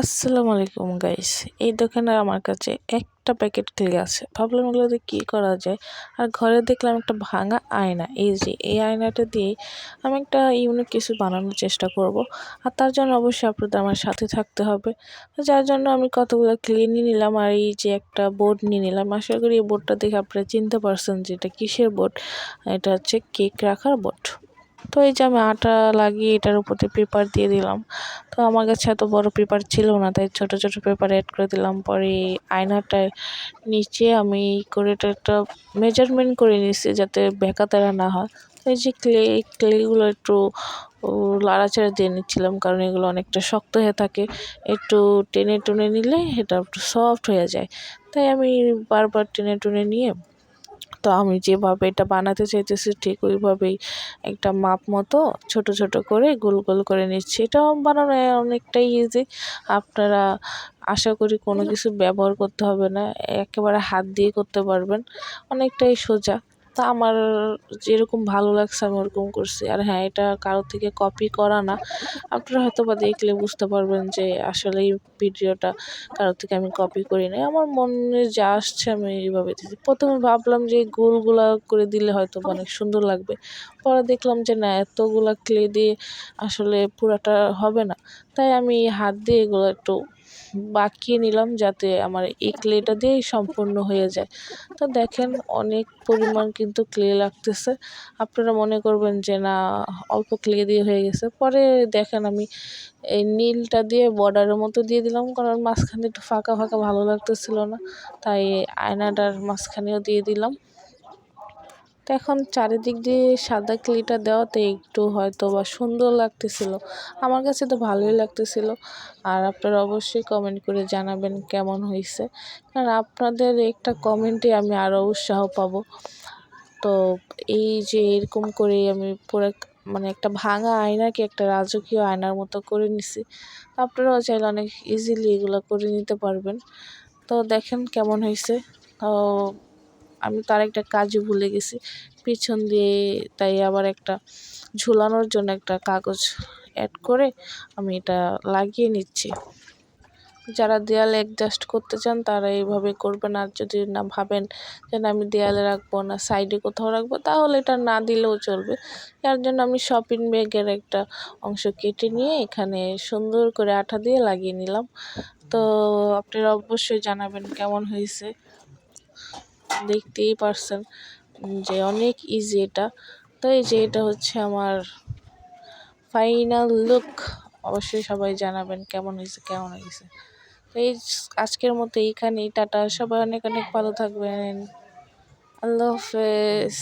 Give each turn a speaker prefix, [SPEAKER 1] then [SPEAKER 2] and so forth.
[SPEAKER 1] আসসালামু আলাইকুম গাইস এই দোকানে আমার কাছে একটা প্যাকেট ক্লে আছে। ভাবলাম এগুলো দিয়ে কী করা যায়? আর ঘরে দেখলাম একটা ভাঙা আয়না। এই যে, এই আয়নাটা দিয়ে আমি একটা ইউনিক কিছু বানানোর চেষ্টা করব। আর তার জন্য অবশ্যই আপনাদের আমার সাথে থাকতে হবে। যার জন্য আমি কতগুলো ক্লে নিয়ে নিলাম আর এই যে একটা বোর্ড নিয়ে নিলাম। আশা করি এই বোর্ডটা দেখে আপনারা চিনতে পারছেন যে এটা কিসের বোর্ড এটা হচ্ছে কেক রাখার বোর্ড তো এই যে আমি আটা লাগিয়ে এটার উপর পেপার দিয়ে দিলাম। তো আমার কাছে এত বড় পেপার ছিল না, তাই ছোট ছোট পেপার অ্যাড করে দিলাম। পরে আয়নাটায় নিচে আমি করে এটা একটা মেজারমেন্ট করে নিচ্ছি যাতে বেঁকাতেরা না হয়। তো এই যে ক্লে ক্লেগুলো একটু লাড়াচাড়া দিয়ে নিচ্ছিলাম কারণ এগুলো অনেকটা শক্ত হয়ে থাকে। একটু টেনে টুনে নিলে এটা একটু সফট হয়ে যায়। তাই আমি বারবার টেনে টুনে নিয়ে তো আমি যেভাবে এটা বানাতে চাইতেছি ঠিক ওইভাবেই একটা মাপ মতো ছোট ছোট করে গোল গোল করে নিচ্ছি। এটাও বানানো অনেকটাই ইজি আপনারা আশা করি কোনো কিছু ব্যবহার করতে হবে না। একেবারে হাত দিয়ে করতে পারবেন। অনেকটাই সোজা। তা আমার যেরকম ভালো লাগছে, আমি ওরকম করছি। আর হ্যাঁ এটা কারও থেকে কপি করা না। আপনারা হয়তো বা দেখলে বুঝতে পারবেন যে আসলে এই ভিডিওটা কারও থেকে আমি কপি করি নাই। আমার মনে যা আসছে আমি এইভাবে দিচ্ছি প্রথমে ভাবলাম যে গোলগুলা করে দিলে হয়তো অনেক সুন্দর লাগবে। পরে দেখলাম যে না, এতগুলা ক্লে দিয়ে আসলে পুরাটা হবে না। তাই আমি হাত দিয়ে এগুলো একটু বাকিয়ে নিলাম যাতে আমার এই ক্লেটা দিয়েই সম্পূর্ণ হয়ে যায়। তো দেখেন অনেক পরিমাণ কিন্তু ক্লে লাগতেছে। আপনারা মনে করবেন যে, না, অল্প ক্লে দিয়ে হয়ে গেছে। পরে দেখেন আমি এই নীলটা দিয়ে বর্ডারের মতো দিয়ে দিলাম, কারণ মাঝখানে একটু ফাঁকা ফাঁকা ভালো লাগতেছিল না। তাই আয়নাটার মাঝখানেও দিয়ে দিলাম। তো এখন চারিদিক দিয়ে সাদা ক্লিটা দেওয়াতে একটু হয়তো বা সুন্দর লাগতেছিল। আমার কাছে তো ভালোই লাগতেছিল। আর আপনারা অবশ্যই কমেন্ট করে জানাবেন কেমন হয়েছে। কারণ আপনাদের একটা কমেন্টে আমি আরও উৎসাহ পাবো। তো এই যে এরকম করে আমি পুরো মানে একটা ভাঙা আয়নাকে একটা রাজকীয় আয়নার মতো করে নিছি। আপনারাও চাইলে অনেক ইজিলি এগুলো করে নিতে পারবেন। তো দেখেন কেমন হয়েছে। তো আমি তার একটা কাজও ভুলে গেছি। পিছন দিয়ে তাই আবার একটা ঝুলানোর জন্য একটা কাগজ অ্যাড করে আমি এটা লাগিয়ে নিচ্ছি। যারা দেয়ালে অ্যাডজাস্ট করতে চান তারা এইভাবে করবেন আর যদি না ভাবেন যে না আমি দেয়ালে রাখব না সাইডে কোথাও রাখব, তাহলে এটা না দিলেও চলবে। যার জন্য আমি শপিং ব্যাগের একটা অংশ কেটে নিয়ে এখানে সুন্দর করে আঠা দিয়ে লাগিয়ে নিলাম। তো আপনারা অবশ্যই জানাবেন কেমন হয়েছে। দেখতেই পারছেন যে অনেক ইজি এটা। তো এই যে এটা হচ্ছে আমার ফাইনাল লুক অবশ্যই সবাই জানাবেন কেমন হয়েছে কেমন হয়েছে। তো এই আজকের মতো এইখানেই, টাটা। সবাই অনেক অনেক ভালো থাকবেন। আল্লাহ হাফেজ।